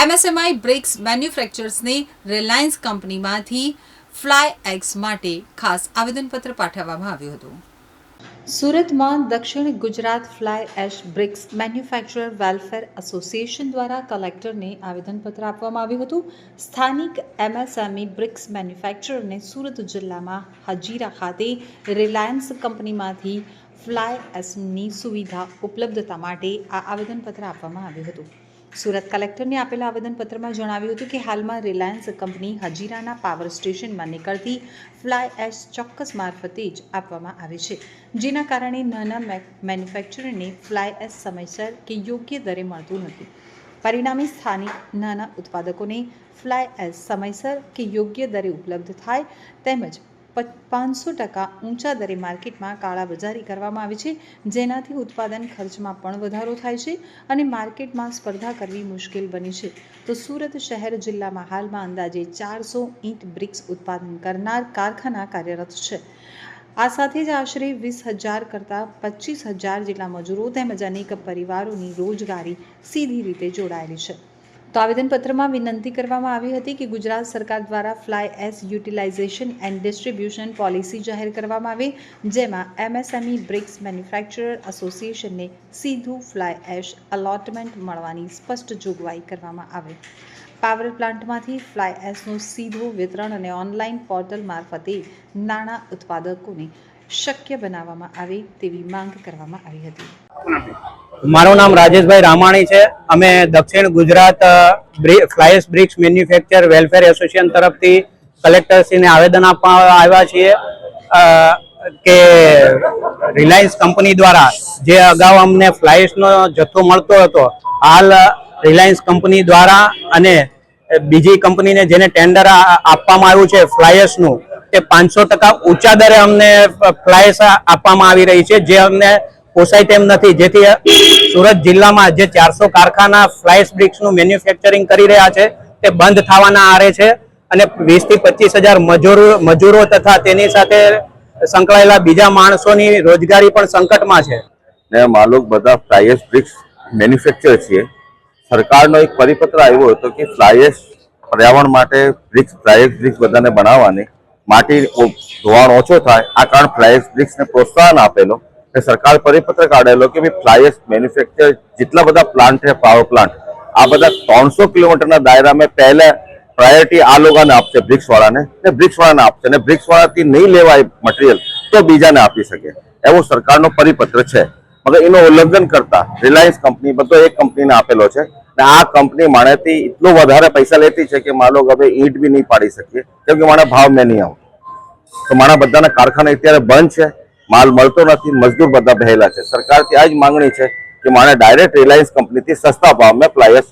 એમએસએમઆઈ bricks મેન્યુફેક્ચર્સને Reliance કંપનીમાંથી fly ash માટે ખાસ આવેદનપત્ર પાઠવવામાં આવ્યું હતું. સુરતમાં દક્ષિણ Gujarat fly ash bricks manufacturer welfare association દ્વારા કલેક્ટરને આવેદનપત્ર આપવામાં આવ્યું હતું. સ્થાનિક એમએસએમઈ બ્રિક્સ મેન્યુફેક્ચરરને સુરત જિલ્લામાં હજીરા ખાતે રિલાયન્સ કંપનીમાંથી ફ્લાય એસની સુવિધા ઉપલબ્ધતા માટે આ આવેદનપત્ર આપવામાં આવ્યું હતું. સુરત કલેક્ટરને આપેલા આવેદનપત્રમાં જણાવ્યું હતું કે હાલમાં રિલાયન્સ કંપની હજીરાના પાવર સ્ટેશનમાં નીકળતી ફ્લાય એશ ચોક્કસ મારફતે જ આપવામાં આવે છે. જેના કારણે નાના મેન્યુફેક્ચરરને ફ્લાય એશ સમયસર કે યોગ્ય દરે મળતું નથી. પરિણામે સ્થાનિક નાના ઉત્પાદકોને ફ્લાય એશ સમયસર કે યોગ્ય દરે ઉપલબ્ધ થાય તેમજ પાંચસો ટકા ઊંચા દરે માર્કેટમાં કાળાબજારી કરવામાં આવે છે, જેનાથી ઉત્પાદન ખર્ચમાં પણ વધારો થાય છે અને માર્કેટમાં સ્પર્ધા કરવી મુશ્કેલ બની છે. તો સુરત શહેર જિલ્લામાં હાલમાં અંદાજે ચારસો ઈંટ બ્રિક્સ ઉત્પાદન કરનાર કારખાના કાર્યરત છે. આ સાથે જ આશરે વીસ હજાર કરતાં પચીસ હજાર જેટલા મજૂરો તેમજ અનેક પરિવારોની રોજગારી સીધી રીતે જોડાયેલી છે. તો આવેદનપત્રમાં વિનંતી કરવામાં આવી હતી કે ગુજરાત સરકાર દ્વારા fly ash utilisation and distribution policy જાહેર કરવામાં આવે, જેમાં એમએસએમઈ બ્રિક્સ મેન્યુફેક્ચરર એસોસિએશનને સીધું ફ્લાય એશ અલોટમેન્ટ મળવાની સ્પષ્ટ જોગવાઈ કરવામાં આવે. પાવર પ્લાન્ટમાંથી ફ્લાય એસનું સીધું વિતરણ અને ઓનલાઈન પોર્ટલ મારફતે નાણાં ઉત્પાદકોને શક્ય બનાવવામાં આવે તેવી માંગ કરવામાં આવી હતી. મારું નામ રાજેશભાઈ રામાણી છે. અમે દક્ષિણ Gujarat fly ash bricks manufacture welfare association તરફથી કલેક્ટરશ્રીને આવેદન આપવા આવ્યા છીએ. કે રિલાયન્સ કંપની દ્વારા જે અગાઉ અમને ફ્લાયસનો જથ્થો મળતો હતો, હાલ રિલાયન્સ કંપની દ્વારા અને બીજી કંપનીને જેને ટેન્ડર આપવામાં આવ્યું છે ફ્લાયસનું તે પાંચસો ટકા ઊંચા દરે અમને ફ્લાયસ આપવામાં આવી રહી છે. જે અમને પોસાય તેમ નથી. જેથી સુરત જિલ્લામાં જે ચારસો કારખાના ફ્લાઇસ બ્રિક્સનું મેન્યુફેક્ચરિંગ કરી રહ્યા છે, તે બંધ થવાના આરે છે અને વીસથી પચીસ હજાર મજૂરો મજૂરો તથા તેની સાથે સંકળાયેલા બીજા માણસોની રોજગારી પણ સંકટમાં છે. ને અમે લોગ બધા ફ્લાયસ બ્રિક્સ મેન્યુફેક્ચર છીએ. સરકારનો એક પરિપત્ર આવ્યો હતો કે ફ્લાયસ પર્યાવરણ માટે બ્રિક્સ ફ્લાયસ બ્રિક્સ બધાને બનાવવાની. માટી ધોવાણ ઓછો થાય. આ કારણ ફ્લાયસ બ્રિક્સને પ્રોત્સાહન આપેલો. સરકાર પરિપત્ર કાઢેલો કે ભાઈ ફ્લાયસ મેન્યુફેક્ચર જેટલા બધા પ્લાન્ટ છે પાવર પ્લાન્ટ આ બધા ત્રણસો કિલોમીટરના દાયરામાં પહેલા પ્રાયોરિટી આ લોકોને આપશે બ્રિક્સવાળાને ને બ્રિક્સવાળાને આપશે ને બ્રિક્સવાળાથી નહીં લેવાય મટીરિયલ તો બીજાને આપી શકે. એવો સરકારનો પરિપત્ર છે. મગર એનું ઉલ્લંઘન કરતા રિલાયન્સ કંપની બધો એક કંપનીને આપેલો છે. ને આ કંપની માણેથી એટલો વધારે પૈસા લેતી છે કે માનો હવે ઈંટ બી નહીં પાડી શકીએ. કેમ કે મારા ભાવ મેં નહીં આવું. તો મારા બધાના કારખાના અત્યારે બંધ છે. માલ મળતો નથી, મજદૂર બધા બહેલા છે. સરકારથી આ જ માંગણી છે કે મારે ડાયરેક્ટ રિલાયન્સ કંપનીથી સસ્તા ભાવમાં પ્લાયર્સ